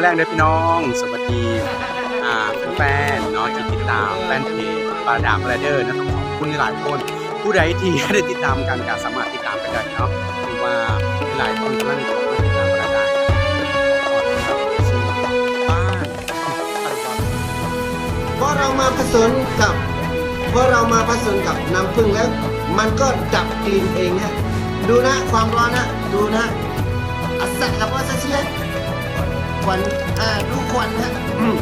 มาแรงเด้พี่น้อง สวัสดีอ่าแฟนๆเนาะที่ติดตามแฟนเพจปลาดามแรเดอร์นะครับขอบคุณหลายคน ผู้ใดที่ได้ติดตามกันก็สามารถติดตามกันได้เนาะหรือว่าหลายคนกำลังข้ามาติดตามปลาดามขอต้อนรับสู่บ้านพอเรามาผสมกับพอเรามาผสมกับน้ำผึ้งแล้ว มันก็ดับกลิ่นเองฮะดูนะความร้อนนะดูนะอัสสะกับว่าซะเชีย วันอ่าดูควันฮะอืม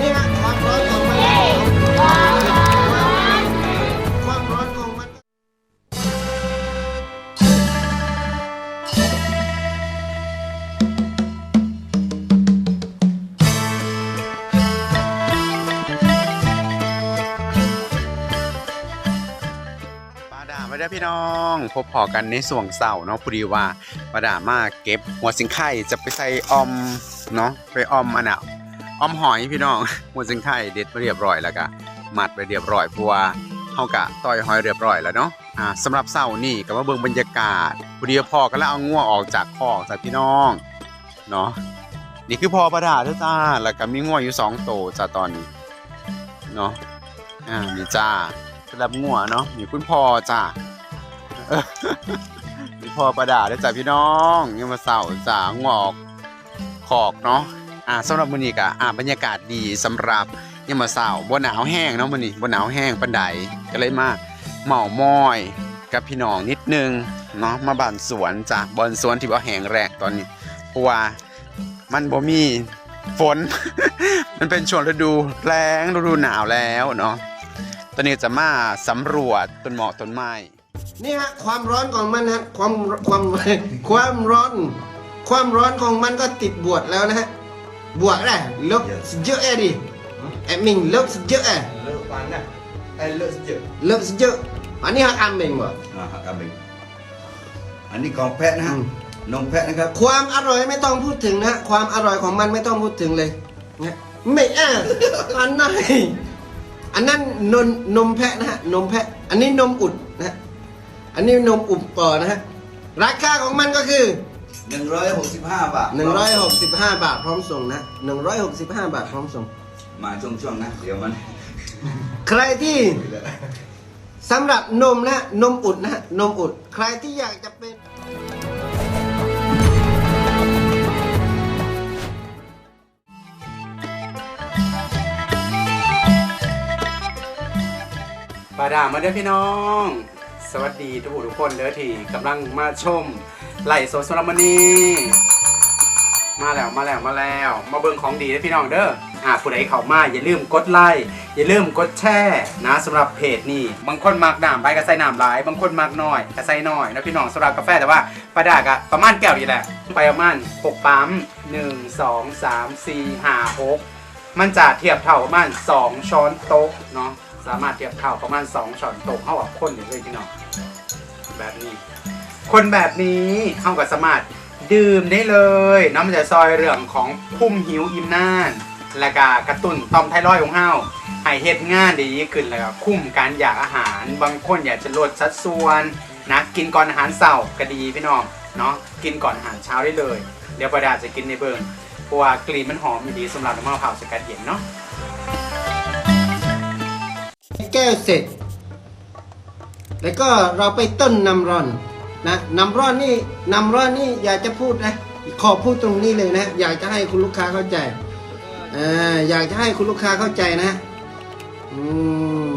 นี่ฮะความร้อนของมัน พี่น้อง พบพอกันในส่วงเสาร์เนาะพอดีว่าปลาดามาเก็บหัวสิงไข่จะไปใส่ออมเนาะไปออมอันน่ะออมหอยพี่น้องหัวสิงไข่เด็ดไปเรียบร้อยแล้วก็มัดไปเรียบร้อยเพราะว่าเฮากะต่อยหอยเรียบร้อยแล้วเนาะอ่าสำหรับเสาร์นี่ก็มาเบิ่งบรรยากาศพอดีพอก็แล้วเอาง่วออกจากคอกจากพี่น้องเนาะนี่คือพอปลาดาเด้อจ้าแล้วก็มีง่วอยู่สองโตวจ้าตอนนี้เนาะอ่านี่จ้าสำหรับงัวเนาะมีคุณพ่อจ้า เออมีพ่อประดาได้จ้ะพี่น้องยังมาเสาจ้างัวอกขอกเนาะอ่าสำหรับมื้อนี้ก็อ่าบรรยากาศดีสำหรับยังมาเสาบ่หนาวแห้งเนาะมื้อนี้บ่หนาวแห้งปานใดก็เลยมาเหมาม้อยกับพี่น้องนิดนึงเนาะมาบ้านสวนจ้ะบอนสวนที่ว่าแห้งแรกตอนนี้เพราะว่ามันบ่มีฝน มันเป็นช่วงฤดูแล้งฤดูหนาวแล้วเนาะตอนนี้จะมาสำรวจต้นหมอกต้นไม้ นี่ฮะความร้อนของมันฮะความความความร้อน ความร้อนของมันก็ติดบวชแล้วนะฮะบวชแหละลบเยอะเอดิแอดมิงลบเยอะเอ Lớp bán này Ê, lớp chữ ลบเยอะอันนี้ฮักอันเมงบ่ À, hả cả mình Anh đi còn pet ha Ừ. Nông pet นะครับ ความอร่อยไม่ต้องพูดถึงนะความอร่อยของมันไม่ต้องพูดถึงเลยนะไม่อะอันไหนอันนั้นนมนมแพะนะฮะนมแพะ อันนี้นมอุดนะฮะ อันนี้นมอุบต่อนะฮะ ราคาของมันก็คือ 165 บาท165 บาทพร้อมส่งนะ165 บาทพร้อมส่ง มาช่วงๆนะ เดี๋ยวมันใครที่สำหรับนมนะนมอุดนะฮะนมอุด ใครที่อยากจะเป็นปาดามาเด้อพี่น้องส วัสดีทุกผู้ทุกคนเด้อที่กำลังมาชมไหลโซสรามนีมาแล้วมาแล้วมาแล้ว มาเบิ่งของดีเด้อพี่น้องเด้ออ่าผู้ใดเข้ามาอย่าลืมกดไลค์อย่าลืมกดแชร์นะสำหรับเพจนี้บางคนมักน้ำใบก็ใส่น้ำหลายบางคนมักน้อยก็ใส่น้อยนะพี่น้องสำหรับกาแฟแต่ว่าปาดากะประมาณแก้วนี่แหละ ไปประมาณหกปั๊มหนึ่งสองสามสี่ห้าหกมันจะเทียบเท่าประมาณ 2 ช้อนโต๊ะเนาะ สามารถเทียบเท่าประมาณ2ช้อนโต๊ะเข้ากับคนอยู่เลยพี่น้องแบบนี้ คนแบบนี้เข้ากับสามารถดื่มได้เลยน้ำมันจะซอยเรื่องของพุ่มหิวอิ่มน่าน และก็กระตุ้นต่อมไทรอยด์ของเฮาให้เฮ็ดงานด้ดีขึ้นแล้วก็คุ้มการอยากอาหาร บางคนอยากจะลดสัดส่วนนะกินก่อนอาหารเช้าก็ดีพี่น้องเนาะกินก่อนอาหารเช้าได้เลย เดี๋ยวประดาจะกินในเบิร์นเพราะว่ากลิ่นมันหอมดีสำหรับน้ำมะพร้าวสกัดเย็นเนาะ แก้วเสร็จ แล้วก็เราไปต้นน้ำร้อนนะน้ำร้อนนี่น้ำร้อนนี่อยากจะพูดนะขอพูดตรงนี้เลยนะ อยากจะให้คุณลูกค้าเข้าใจเอออยากจะให้คุณลูกค้าเข้าใจนะอืม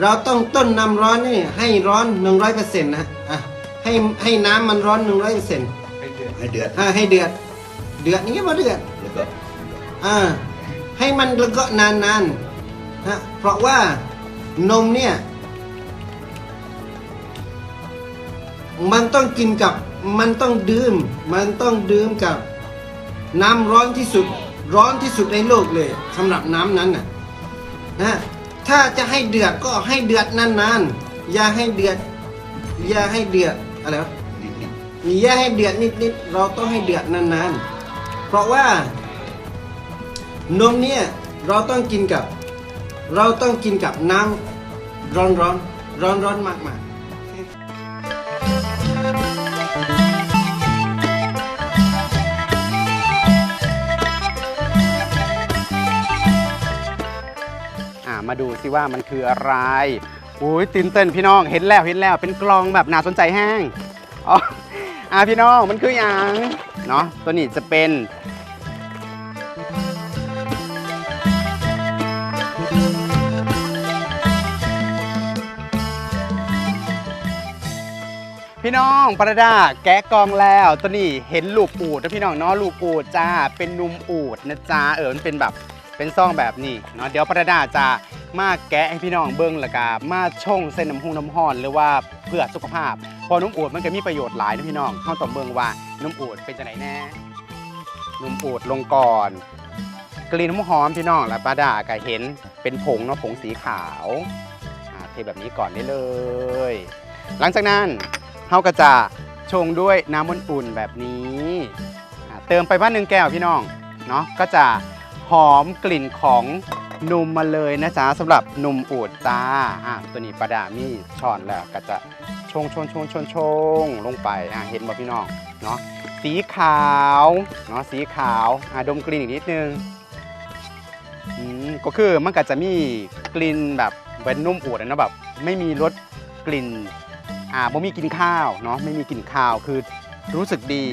เราต้องต้นน้ำร้อนนี่ให้ร้อนหนึ่งร้อยเปอร์เซ็นต์นะอะให้ให้น้ำมันร้อนหนึ่งร้อยเปอร์เซ็นต์ให้เดือดอ่าให้เดือด เดือดนี่ก็มาเดือดแล้วก็อ่าให้มันแล้วก็นานๆ นะเพราะว่านมเนี่ยมันต้องกินกับมันต้องดื่ม มันต้องดื่มกับน้ำร้อนที่สุดร้อนที่สุดในโลกเลยสำหรับน้ำนั้นนะนะถ้าจะให้เดือดก็ให้เดือดนานๆอย่าให้เดือดอย่าให้เดือดอะไรวะอย่าให้เดือดนิดๆเราต้องให้เดือดนานๆ เพราะว่านมเนี่ยเราต้องกินกับ เราต้องกินกับน้ำร้อนร้อนร้อนร้อนมากมากมาดูสิว่ามันคืออะไรอุ้ยตื่นเต้นพี่น้องเห็นแล้วเห็นแล้วเป็นกลองแบบน่าสนใจแห้งอ๋ออ่าพี่น้องมันคืออย่างเนาะตัวนี้จะเป็น พี่น้องประดาแกะกองแล้วตัวนี้เห็นลูกอูดนะพี่น้องเนาะลูกอูดจ้าเป็นนุ่มอูดนะจ้าเออมันเป็นแบบเป็นซองแบบนี้เนาะเดี๋ยวประดาจะมาแกะให้พี่น้องเบิ้งละกามาช่งเส้นน้ำหงน้ำห้อนหรือว่าเพื่อสุขภาพ พอนุ่มอูดมันก็มีประโยชน์หลายนะพี่น้องเข้าต่อเบิ้งว่านุ่มอูดเป็นจะไหนแน่นุ่มอูดลงก่อน กลิ่นน้ำหอมพี่น้องและประดาก็เห็นเป็นผงเนาะผงสีขาวเทแบบนี้ก่อนได้เลย หลังจากนั้น เราก็จะชงด้วยน้ำอุ่นๆแบบนี้เติมไปบ้านหนึ่งแก้วพี่น้องเนาะก็จะหอมกลิ่นของนมมาเลยนะจ๊ะสำหรับนมอูดจ้าอะตัวนี้ประดามีช้อนแล้วก็จะชงชงชงชงชงลงไปอะเห็นบ่พี่น้องเนาะสีขาวเนาะสีขาวอะดมกลิ่นอีกนิดนึงอืมก็คือมันก็จะมีกลิ่นแบบเป็นนุ่มอูดนะแบบไม่มีรสกลิ่น อ่าบ่มีกินข้าวเนาะไม่มีกินข้าวคือรู้สึกดี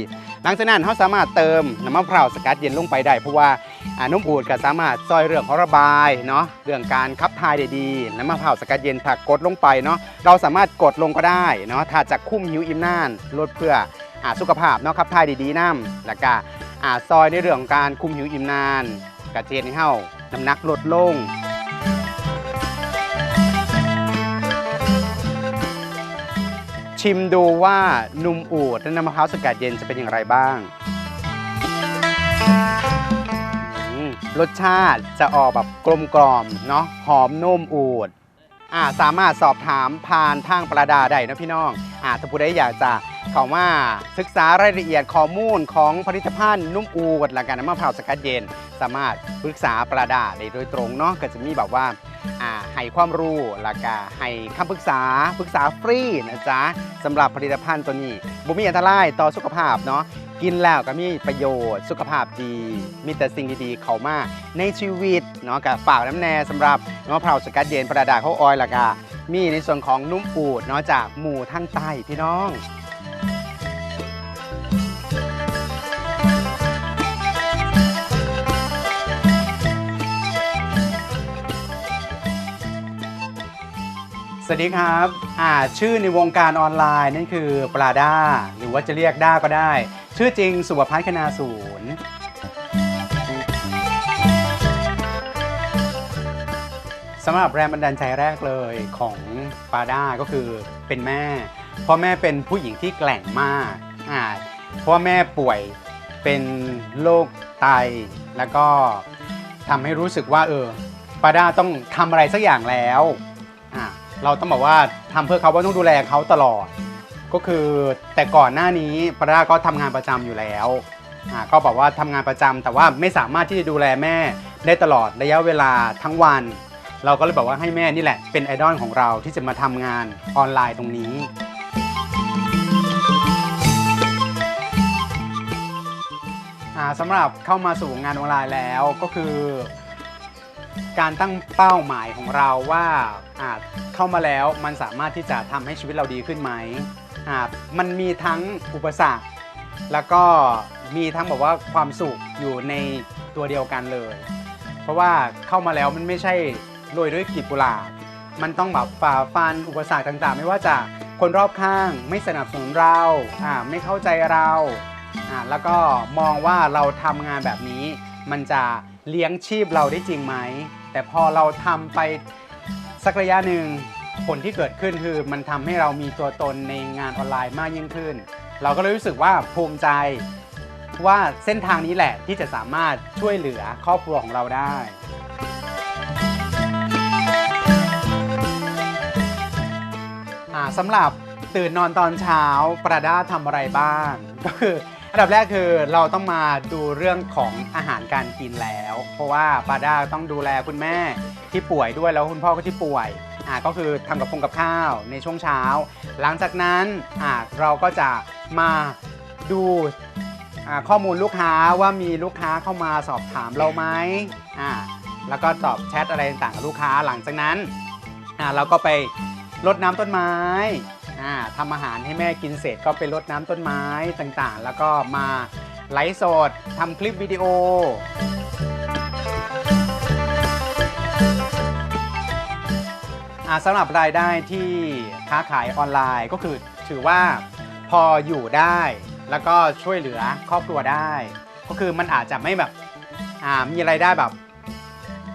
หลังจากนั้นเขาสามารถเติมน้ำมะพร้าวสกัดเย็นลงไปได้ เพราะว่าอ่านุ่มอูดก็สามารถซอยเรื่องของระบายเนาะเรื่องการขับถ่ายได้ดีน้ำมะพร้าวสกัดเย็นถ้ากดลงไปเนาะเราสามารถกดลงก็ได้เนาะถ้าจะคุ้มหิวอิ่มน่านลดเพื่ออ่าสุขภาพเนาะขับถ่ายดีๆน้ำแล้วก็อ่าซอยในเรื่องของการคุมหิวอิ่มนานกระเจนให้เฮาน้ำหนักลดลง ชิมดูว่านุ่มอูดและน้ำมะพร้าวสกัดเย็นจะเป็นอย่างไรบ้างอืมรสชาติจะออกแบบกลมกล่อมเนาะหอมนุ่มอูด อ่าสามารถสอบถามผ่านทางประดาได้นะพี่น้องอ่าถ้าผู้ใดอยากจะเข้ามาศึกษารายละเอียดข้อมูลของผลิตภัณฑ์นุ่มอูดและการน้ำมะพร้าวสกัดเย็น สามารถปรึกษาประดาได้โดยตรงเนาะก็จะมีแบบว่าให้ความรู้แล้วก็ให้คำปรึกษาปรึกษาฟรีนะจ๊ะสำหรับผลิตภัณฑ์ตัวนี้บุมีอันตรายต่อสุขภาพเนาะ กินแล้วก็มีประโยชน์สุขภาพดี มีแต่สิ่งดีๆ เข้ามาในชีวิตเนาะกับฝากน้ำแน่สำหรับมะพร้าสกัดเย็นประดาเขาออยล้วก็มีในส่วนของนุ่มปูดเนาะจากหมู่ทั้งใต้พี่น้องสวัสดีครับ อ่า ชื่อในวงการออนไลน์นั่นคือปลาด้า หรือว่าจะเรียกด้าก็ได้ ชื่อจริงสุภพัฒน์คณาศูนย์ สำหรับแรงบันดาลใจแรกเลยของปาด้าก็คือเป็นแม่ เพราะแม่เป็นผู้หญิงที่แกร่งมากอ่าเพราะว่าแม่ป่วยเป็นโรคไต แล้วก็ทำให้รู้สึกว่าเออปาด้าต้องทำอะไรสักอย่างแล้วอ่าเราต้องบอกว่าทำเพื่อเขาว่าต้องดูแลเขาตลอด ก็คือแต่ก่อนหน้านี้ปาด้าก็ทำงานประจำอยู่แล้วอ่าก็บอกว่าทำงานประจำแต่ว่าไม่สามารถที่จะดูแลแม่ได้ตลอดระยะเวลาทั้งวัน เราก็เลยบอกว่าให้แม่นี่แหละ เป็นไอดอลของเราที่จะมาทำงานออนไลน์ตรงนี้ อ่าสำหรับเข้ามาสู่งานออนไลน์แล้วก็คือ การตั้งเป้าหมายของเราว่าอ่าเข้ามาแล้วมันสามารถที่จะทำให้ชีวิตเราดีขึ้นไหม มันมีทั้งอุปสรรค แล้วก็มีทั้งแบบว่าความสุขอยู่ในตัวเดียวกันเลย เพราะว่าเข้ามาแล้วมันไม่ใช่โรยด้วยกลีบกุหลาบมันต้องแบบฝ่าฟันอุปสรรคต่างๆ ไม่ว่าจะคนรอบข้างไม่สนับสนุนเราอ่าไม่เข้าใจเราอ่าแล้วก็มองว่าเราทำงานแบบนี้ มันจะเลี้ยงชีพเราได้จริงไหม แต่พอเราทำไปสักระยะหนึ่ง ผลที่เกิดขึ้นคือมันทำให้เรามีตัวตนในงานออนไลน์มากยิ่งขึ้น เราก็เลยรู้สึกว่าภูมิใจว่าเส้นทางนี้แหละที่จะสามารถช่วยเหลือครอบครัวของเราได้ อ่าสำหรับตื่นนอนตอนเช้าปราด้าทำอะไรบ้าง ก็คืออันดับแรกคือเราต้องมาดูเรื่องของอาหารการกินแล้ว เพราะว่าปราด้าต้องดูแลคุณแม่ที่ป่วยด้วยแล้วคุณพ่อก็ที่ป่วย อ่าก็คือทำกับพงกับข้าวในช่วงเช้า หลังจากนั้นอ่าเราก็จะมาดูข้อมูลลูกค้าว่ามีลูกค้าเข้ามาสอบถามเราไหมอ่าแล้วก็ตอบแชทอะไรต่างๆกับลูกค้าหลังจากนั้นอ่าเราก็ไปรดน้ำต้นไม้อ่าทำอาหารให้แม่กินเสร็จก็ไปรดน้ำต้นไม้ต่างๆ แล้วก็มาไลฟ์สดทำคลิปวิดีโอ สำหรับรายได้ที่ค้าขายออนไลน์ก็คือถือว่าพออยู่ได้ แล้วก็ช่วยเหลือครอบครัวได้ ก็คือมันอาจจะไม่แบบอ่ามีรายได้แบบ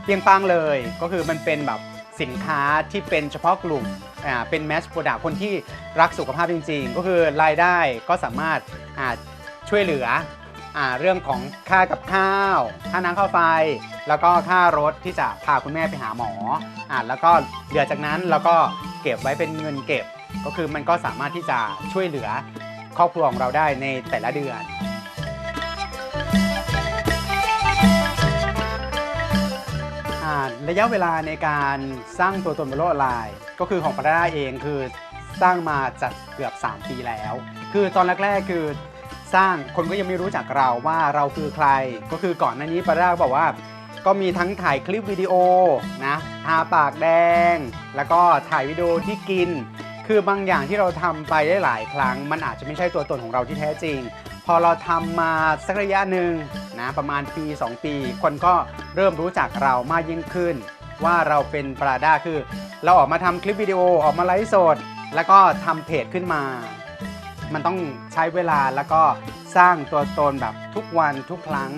เปรียงปังเลย ก็คือมันเป็นแบบสินค้าที่เป็นเฉพาะกลุ่มอ่าเป็นแมสโปรดักคนที่รักสุขภาพจริง ๆ ก็คือรายได้ก็สามารถอ่าช่วยเหลือ อ่าเรื่องของค่ากับข้าว ค่าน้ำค่าไฟ แล้วก็ค่ารถที่จะพาคุณแม่ไปหาหมออ่าแล้วก็เหลือจากนั้นเราก็เก็บไว้เป็นเงินเก็บ ก็คือมันก็สามารถที่จะช่วยเหลือครอบครัวของเราได้ในแต่ละเดือนอ่าระยะเวลาในการสร้างตัวตนบนโลกออนไลน์ ก็คือของปาราเองคือสร้างมาจากเกือบ 3 ปีแล้ว คือตอนแรกๆคือ สร้างคนก็ยังไม่รู้จักเราว่าเราคือใคร ก็คือก่อนหน้านี้ปาราบอกว่า ก็มีทั้งถ่ายคลิปวิดีโอนะทาปากแดง แล้วก็ถ่ายวิดีโอที่กิน คือบางอย่างที่เราทำไปได้หลายครั้ง มันอาจจะไม่ใช่ตัวตนของเราที่แท้จริง พอเราทำมาสักระยะหนึ่งนะประมาณปี 2 ปี คนก็เริ่มรู้จักเรามากยิ่งขึ้น ว่าเราเป็นปราด้าคือ เราออกมาทำคลิปวิดีโอออกมาไลฟ์สด แล้วก็ทำเพจขึ้นมา มันต้องใช้เวลาแล้วก็สร้างตัวตนแบบทุกวันทุกครั้ง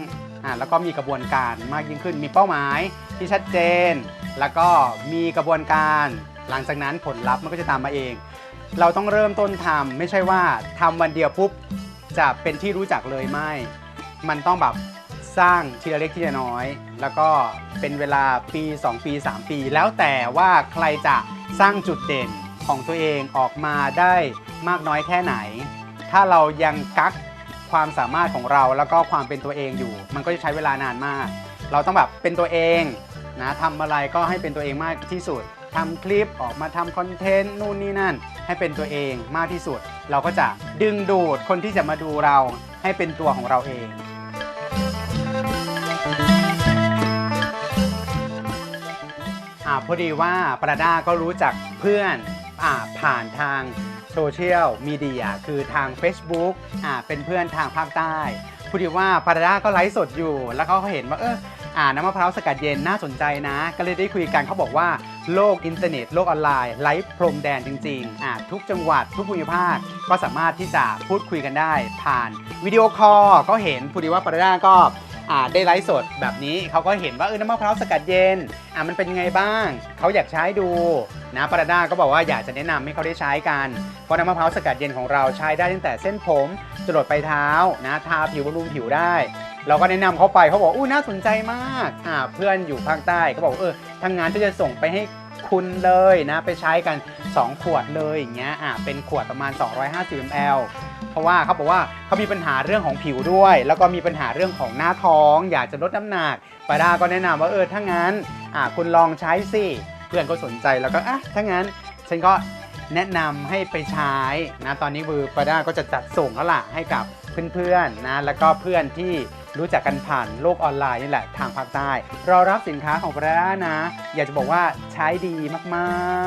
อ่าแล้วก็มีกระบวนการมากยิ่งขึ้น มีเป้าหมายที่ชัดเจน แล้วก็มีกระบวนการ หลังจากนั้นผลลัพธ์มันก็จะตามมาเอง เราต้องเริ่มต้นทำไม่ใช่ว่าทำวันเดียวปุ๊บจะเป็นที่รู้จักเลยไม่ มันต้องแบบสร้างทีละเล็กทีละน้อย แล้วก็เป็นเวลาปี 2 ปี 3 ปี แล้วแต่ว่าใครจะสร้างจุดเด่นของตัวเองออกมาได้ มากน้อยแค่ไหน ถ้าเรายังกักความสามารถของเราแล้วก็ความเป็นตัวเองอยู่ มันก็จะใช้เวลานานมาก เราต้องแบบเป็นตัวเองนะทำอะไรก็ให้เป็นตัวเองมากที่สุดทำคลิปออกมาทำคอนเทนต์นู่นนี่นั่น ให้เป็นตัวเองมากที่สุด เราก็จะดึงดูดคนที่จะมาดูเราให้เป็นตัวของเราเองอ่าพอดีว่าปราด้าก็รู้จักเพื่อนอ่าผ่านทาง โซเชียลมีเดียคือทาง Facebook อ่าเป็นเพื่อนทางภาคใต้พอดีว่าปราดาก็ไลฟ์สดอยู่ แล้วเขาเห็นว่าเอออ่าน้ำมะพร้าวสกัดเย็นน่าสนใจนะ ก็เลยได้คุยกันเขาบอกว่าโลกอินเทอร์เน็ตโลกออนไลน์ไร้พรมแดนจริงๆอ่าทุกจังหวัดทุกภูมิภาคก็สามารถที่จะพูดคุยกันได้ ผ่านวิดีโอคอลก็เห็นพอดีว่าปราดาก็ ได้ไลฟ์สดแบบนี้เขาก็เห็นว่าเออน้ำมะพร้าวสกัดเย็นอ่ามันเป็นยังไงบ้างเขาอยากใช้ดูนะปราดาก็บอกว่าอยากจะแนะนำให้เขาได้ใช้กัน เพราะน้ำมะพร้าวสกัดเย็นของเราใช้ได้ตั้งแต่เส้นผมจรดปลายเท้านะทาผิวบำรุงผิวได้ เราก็แนะนำเขาไปเขาบอกอู้น่าสนใจมากอ่าเพื่อนอยู่ภาคใต้ก็บอกเออทางงานก็จะส่งไปให้คุณเลยนะไปใช้กัน 2 ขวดเลยอย่างเงี้ยอ่าเป็นขวดประมาณ 250 ml เพราะว่าเขาบอกว่าเขามีปัญหาเรื่องของผิวด้วย แล้วก็มีปัญหาเรื่องของหน้าท้อง อยากจะลดน้ำหนักปาดาก็แนะนำว่าเออถ้างั้นอ่าคุณลองใช้สิ เพื่อนก็สนใจแล้วก็อะถ้างั้น ฉันก็แนะนำให้ไปใช้นะตอนนี้มือปาด้าก็จะจัดส่งแล้วล่ะให้กับเพื่อนๆนะแล้วก็เพื่อนที่รู้จักกันผ่านโลกออนไลน์นี่แหละทางภาคใต้รอรับสินค้าของปาด้านะ อยากจะบอกว่าใช้ดีม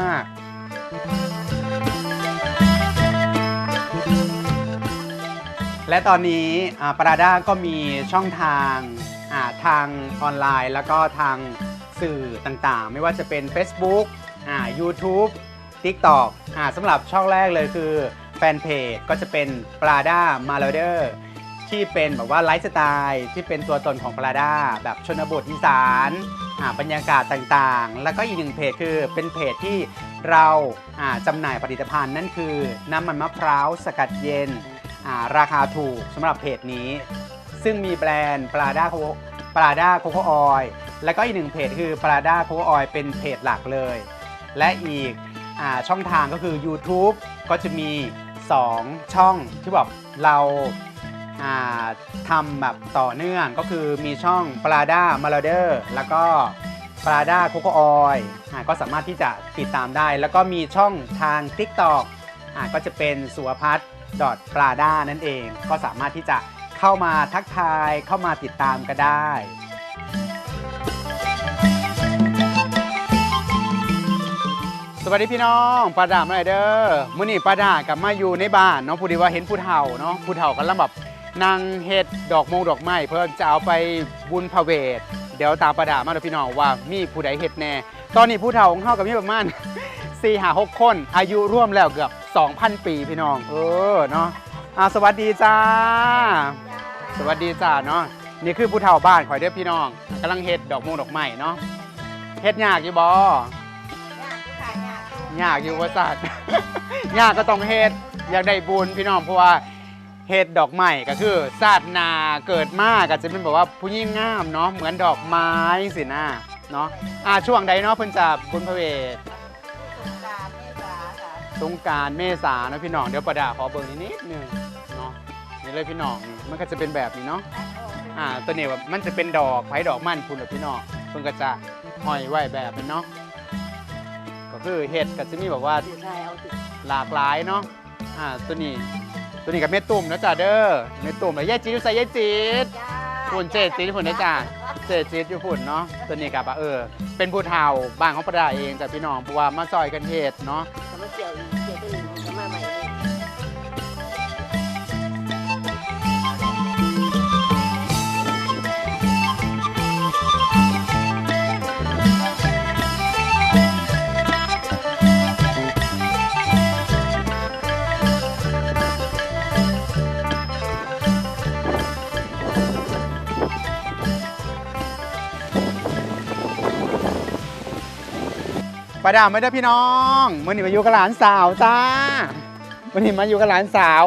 ากๆ และตอนนี้ปราด้าก็มีช่องทางาทางออนไลน์ แล้วก็ทางสื่อต่างๆ ไม่ว่าจะเป็น Facebook อ่า YouTube TikTok อ่าสำหรับช่องแรกเลยคือแฟนเพจก็จะเป็นปราด้ามาเลเดอร์ที่เป็นแบบว่าไลฟ์สไตล์ที่เป็นตัวตนของปราด้าแบบชนบทอีสานอ่าบรรยากาศต่างๆ แล้วก็อีกหนึ่งเพจคือเป็นเพจที่เราอ่าจำหน่ายผลิตภัณฑ์นั่นคือน้ำมันมะพร้าวสกัดเย็น ราคาถูกสำหรับเพจนี้ ซึ่งมีแบรนด์ปลาด้าโคปลาด้าโคโคออยแล้วก็อีกหนึ่งเพจคือปลาด้าโคโคออยเป็นเพจหลักเลย และอีกอช่องทางก็คือ YouTube ก็จะมี 2 ช่องที่แบบเราทำแบบต่อเนื่องก็คือมีช่องปลาด้ามาลเดอร์แล้วก็ปลาด้าโคโคออยก็สามารถที่จะติดตามได้ แล้วก็มีช่องทาง TikTok อ่าก็จะเป็นสุวพัฒน์ p r a d a นั่นเอง ก็สามารถที่จะเข้ามาทักทายเข้ามาติดตามก็ได้สวัสดีพี่น้องปลาดามาไรเด้อมื้อนี้ปลาดากลับมาอยู่ในบ้านเนาะผู้ดีว่าเห็นผู้เฒ่าเนาะผู้เฒ่ากันลำแบบนางเห็ดดอกมงดอกไม้เพื่อจะเอาไปบุญพระเวท เดี๋ยวตามปลาดามาเด้พี่น้องว่ามีผู้ใดเห็ดแน่ ตอนนี้ผู้เฒ่าของเฮากับพี่ประมาณ 4 5 6คน อายุร่วมแล้วเกือบ 2,000 ปีพี่น้อง เออเนาะอ่าสวัสดีจ้า สวัสดีจ้าเนาะนี่คือผู้เฒ่าบ้านข่อยเด้อพี่น้องกำลังเฮ็ดดอกมงดอกไม้เนาะเฮ็ดยากอยู่บ่ยากอยู่ว่าสัตว์ยากก็ต้องเฮ็ดอยากได้บุญพี่น้องเพราะว่าเฮ็ดดอกไม้ก็คือศาสตร์นาเกิดมากก็จะเป็นแบบว่าผู้ยิ่งงามเนาะเหมือนดอกไม้สินะเนาะอ่าช่วงใดเนาะเพิ่นจะบุญพระเวท สงการเมษานะพี่หน้องเดี๋ยวประดาขอเบิ่งนิดนึงเนาะนี่เลยพี่หน้องนี่มันก็จะเป็นแบบนี้เนาะอ่าตัวนี้แบบมันจะเป็นดอกไผ่ดอกมันพุ่นแบบพี่หน้องเพิ่นก็จะห้อยไว้แบบนี้เนาะก็คือเฮ็ดก็จะมีแบบว่าหลากหลายเนาะอ่าตัวนี้ตัวนี้กับเม็ดตุ่มนะจ๊ะเด้อเม็ดตุ่มแล้วยายจีดใส่ยายจีดฝุ่นเจจีดฝุ่นนะจ๊ะเจจีดอยู่ฝุ่นเนาะตัวนี้กับเออเป็นผู้เฒ่าบ้านของประดาเองจ้ะพี่น้องเพราะว่ามาซอยกันเฮ็ดเนาะ ดาไม่ได้พี่น้องมื่อนี้มาอยู่กับหลานสาวจ้ามื่อนี้มาอยู่กับหลานสาว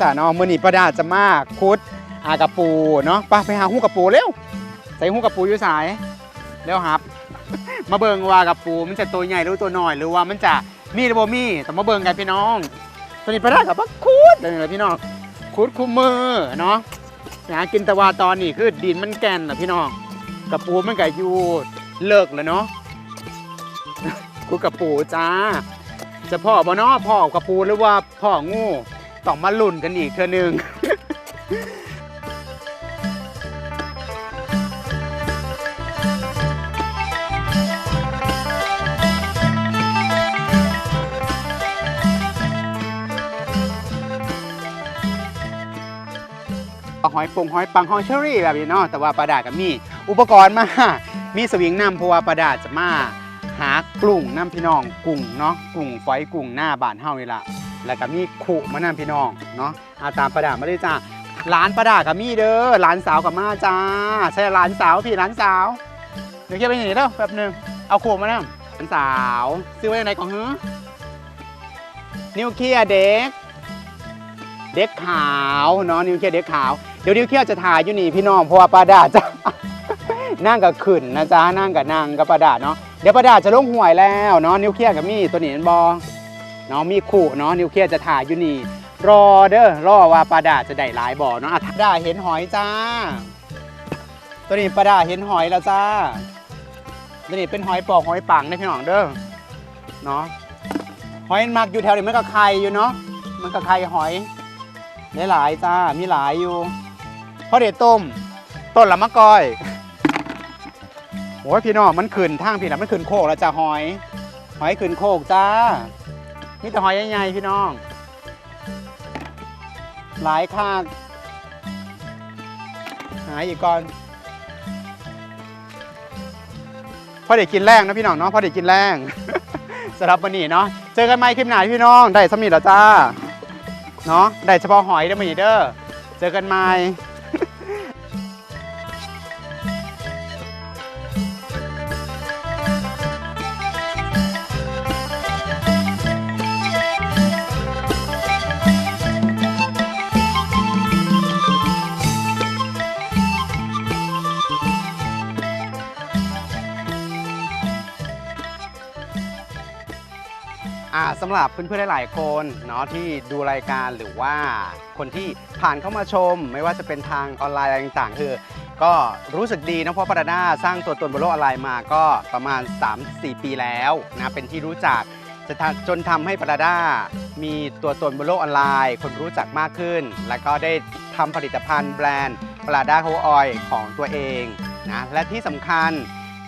จ้าน้องมื่อนี้ประดาจะมากคุดอากระปูเนาะไปไปหาหูกระปูเร็วใส่หูกระปูอยู่สายเร็วครับ มาเบิงว่ากระปูมันจะตัวใหญ่หรือตัวน้อยหรือว่ามันจะมีหรือบ่มีแต่มาเบิงกันพี่น้องตัวนี้ประดากับว่าคุดเลยนะพี่น้องคุดคุมมือเนาะหากินตะวาตอนนี้คือดินมันแก่นนะพี่น้องกระปูมันก็อยู่เลิกแล้วเนาะ กูกับปูจ้า จะพ่อบ่นาะพ่อกับปูหรือว่าพ่องูต้องมาลุ่นกันอีกเทื่อหนึงหอยปงหอยปังหอยเชอรี่แบบนี้เนาะแต่ว่าปลาดากับมี อุปกรณ์มา มีสวิงน้ำเพราะว่าปลาดาจะมา หากลุ่งน้ำพี่น้อง กุ้งเนาะกุ้งฝอยกุ้งหน้าบ้านเฮานี่ละแล้วก็มีขู่มาน้ำพี่น้องเนาะอาตามปลาดามาเลยจ้าร้านปลาดากับมีเด้อร้านสาวกับมาจ้าใช่ร้านสาวพี่ร้านสาวเดี๋ยวแค่ไปอย่างนี้เด้อแป๊บหนึงเอาขู่มาน้ำร้านสาวซื้อไว้ในไหนของเฮ้อนิวเคลียร์เด็ก เด็กขาวเนาะนิวเคลียร์เด็กขาวเดี๋ยวนิวเคลียร์จะถ่ายอยู่นี่พี่น้องเพราะว่าปลาดาจะนั่งกับขึ้นนะจ๊ะนั่งกับนางกับปลาดาเนาะ เดี๋ยวปลาดาจะลงหวยแล้วเนาะนิวเคลียร์กับมี่ตัวนี้นั่นบอเนาะมีขู่เนาะนิวเคลียร์จะถ่ายอยู่นี่รอเด้อรอว่าปลาดาจะได้หลายบ่อเนาะอะปลาดาเห็นหอยจ้า ตัวนี้ปลาดาเห็นหอยแล้วจ้า ตัวนี้เป็นหอยปอกหอยปังนะพี่น้องเด้อเนาะหอยมักอยู่แถวนี้มันก็ไข่อยู่เนาะมันก็ไข่หอยหลายจ้ามีหลายอยู่พอเด็ดต้มต้นละมะกอย อ้ยพี่น้องมันขึ้นทางพี่นะมันขึ้นโคกแล้วจ้าหอย หอยขึ้นโคกจ้ามีแต่หอยใหญ่ๆพี่น้อง หลายข้างหายอีกก่อนพอเด็กกินแรงนะพี่น้องเนาะพอเด็กกินแรงสำหรับวันนี้เนาะเจอกันใหม่คลิปหน้าพี่น้องได้สมิธแล้วจ้าเนาะได้เฉพาะหอยได้ไหมเด้อเจอกันใหม่ สำหรับเพื่อนๆหลายๆคนเนาะที่ดูรายการหรือว่าคนที่ผ่านเข้ามาชม ไม่ว่าจะเป็นทางออนไลน์อะไรต่างๆ คือ ก็รู้สึกดีนะเพราะปาราด้าสร้างตัวตนบนโลกออนไลน์มาก็ประมาณ 3-4 ปีแล้วนะเป็นที่รู้จักจะจนทำให้ปาราด้ามีตัวตนบนโลกออนไลน์ คนรู้จักมากขึ้น แล้วก็ได้ทำผลิตภัณฑ์แบรนด์ปาราด้าโฮออยของตัวเองนะและที่สำคัญ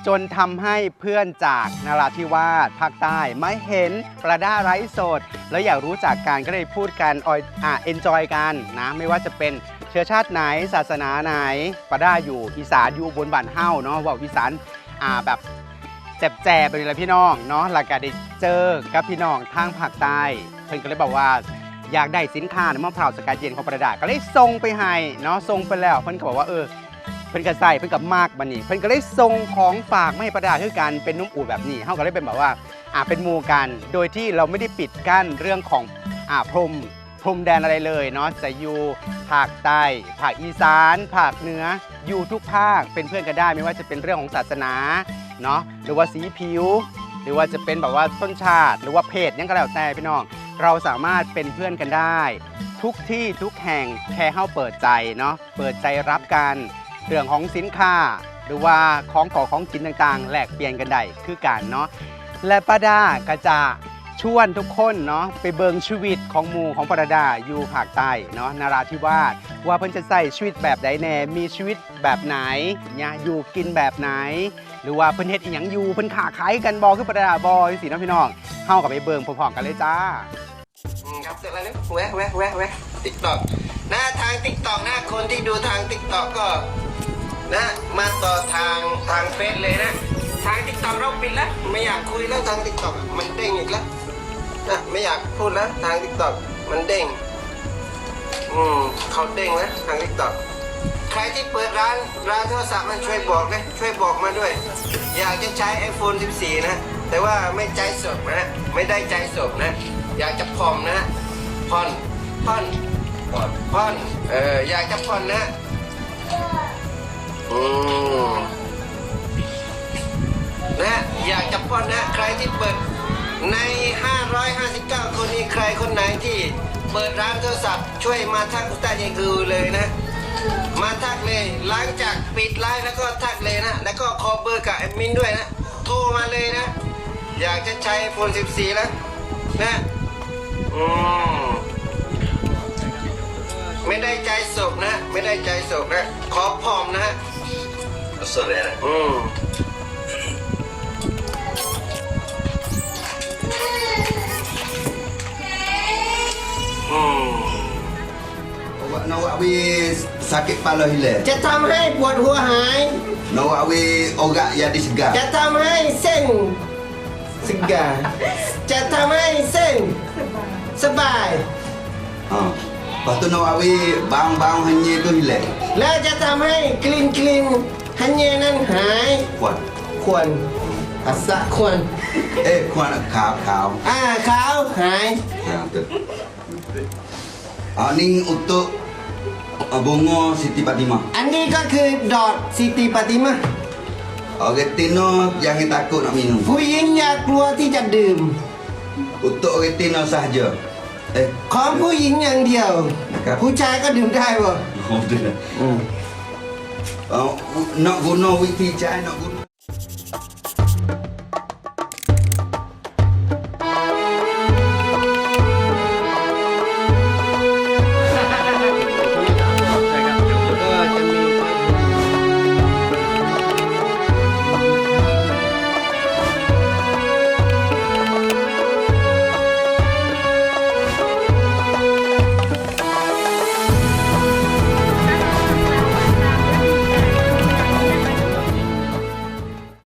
จนทำให้เพื่อนจากนาราธิวาสภาคใต้ไม่เห็นประด้าไร้สด แล้วอยากรู้จักกันก็เลยพูดกันออยอ่าเอนจอยกันนะ ไม่ว่าจะเป็นเชื้อชาติไหนศาสนาไหนประด้าอยู่อีสานอยู่บนบ้านเฮ้าเนาะว่าอีสานอ่าแบบแจบแจบไปเลยพี่น้องเนาะหลักการได้เจอกับพี่น้องทางภาคใต้เพิ่นก็เลยบอกว่าอยากได้สินค้าในมะพร้าวสกัดเย็นของประดาก็เลยส่งไปให้เนาะส่งไปแล้วเพิ่นก็บอกว่าเออ เพิ่นก็ใส่เพิ่นก็มากบันนี้เพิ่นก็เลยส่งของฝากไมาให้ประดาคือกันเป็นนุ่มอูดแบบนี้เฮาก็เลยเป็นแบบว่าอ่าเป็นหมูกัน โดยที่เราไม่ได้ปิดกั้นเรื่องของอ่าพรมพรมแดนอะไรเลยเนาะจะอยู่ภาคใต้ภาคอีสานภาคเหนืออยู่ทุกภาคเป็นเพื่อนกันได้ไม่ว่าจะเป็นเรื่องของศาสนาเนาะหรือว่าสีผิว หรือว่าจะเป็นแบบว่าต้นชาติ หรือว่าเพศยังก็แล้วแต่พี่น้อง เราสามารถเป็นเพื่อนกันได้ ทุกที่ทุกแห่งแค่เข้าเปิดใจเนาะเปิดใจรับกัน เรื่องของสินค้า หรือว่าของขอของกินต่างๆแลกเปลี่ยนกันได้คือกันเนาะและป้าดาก็จะชวนทุกคนเนาะไปเบิงชีวิตของหมู่ของปาดาอยู่ภาคใต้เนาะนาราธิวาสว่าเพิ่นจะใส่ชีวิตแบบใดแน่มีชีวิตแบบไหนเนี่ยอยู่กินแบบไหน หรือว่าเพิ่นเฮ็ดอีหยังอยู่เพิ่นขาขายกันบอคือปาดาบอจังซี่เนาะพี่น้องเฮากับไปเบิงพร้อมๆกันเลยจ้าอืมครับเสร็จแล้วนะแวะแวะแวะแวะติ๊กตอกหนะทางติ๊กตอกหนะคนที่ดูทางติ๊กตอกก็ นะมาต่อทางทางเฟซเลยนะ ทางติ๊กต็อกเราปิดแล้ว ไม่อยากคุยแล้วทางติ๊กต็อกมันเด้งอีกแล้วนะไม่อยากพูดแล้วทางติ๊กต็อกมันเด้งอืมเขาเด้งนะทางติ๊กต็อกใครที่เปิดร้านร้านโทรศัพท์มันช่วยบอกนะช่วยบอกมาด้วย อยากจะใช้ iPhone 14 นะ แต่ว่าไม่ใจสดนะไม่ได้ใจสดนะ อยากจะผ่อนนะผ่อนผ่อนผ่อนผ่อนเอออยากจะผ่อนนะ อืมนะอยากจะผ่อนนะใครที่เปิดใน 559 คนนี้ใครคนไหนที่เปิดร้านโทรศัพท์ช่วยมาทักอุตาเยกูเลยนะ มาทักเลยหลังจากปิดไลฟ์แล้วก็ทักเลยนะ แล้วก็ขอเบอร์กับแอดมินด้วยนะ โทรมาเลยนะ อยากจะใช้ iPhone 14 แล้วนะอืมไม่ได้ใจศพนะ ไม่ได้ใจศพนะ ขอพร้อมนะ Saudara. อื มอืม Awak nak awak habis sakit kepala hilang. จะทำให้ปวดหัวหาย Nak awak habis orak jadi segar. จะทำให้เส้นสกาจะทำให้เส้นสบาย Ha. Lepas tu nak awak habis bang-bang hanya tu hilang. และจะ ทำให้กลิ่นกลิ่นฮันเยนั้นหาย Kuat. ควรอัสะควร Eh, kuat nak kau-kau. อ่าขาวหาย Ha, betul. Ah, ni untuk ah, bunga Siti Fatimah. อันนี้ก็คือดอดสิติปฏิมา Orang Tino jangan takut nak minum. ผู้หญิงอย่ากลัวที่จะดื่ม Untuk orang Tino sahaja. Eh, ของผู้หญิงอย่างเดียวครับผู้ช